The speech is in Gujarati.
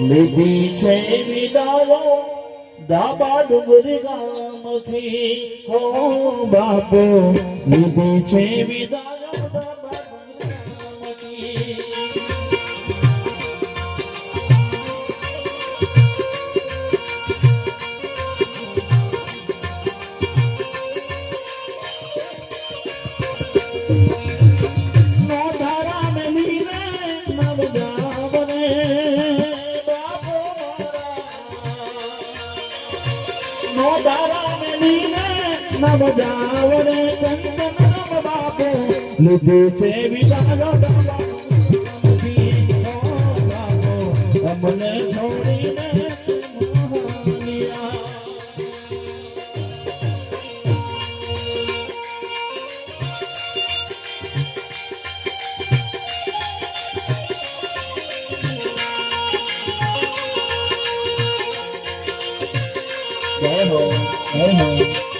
લીધી છે વિદાય ડાબા ડુંગરી ગામથી. હો બાપો લીધી છે વિદાય ડાબા ડુંગરી નો ધારા મેલીને નવ જાવને ચંદન નવ બાપો. લીધી છે વિચારો અમને જય હો જય હો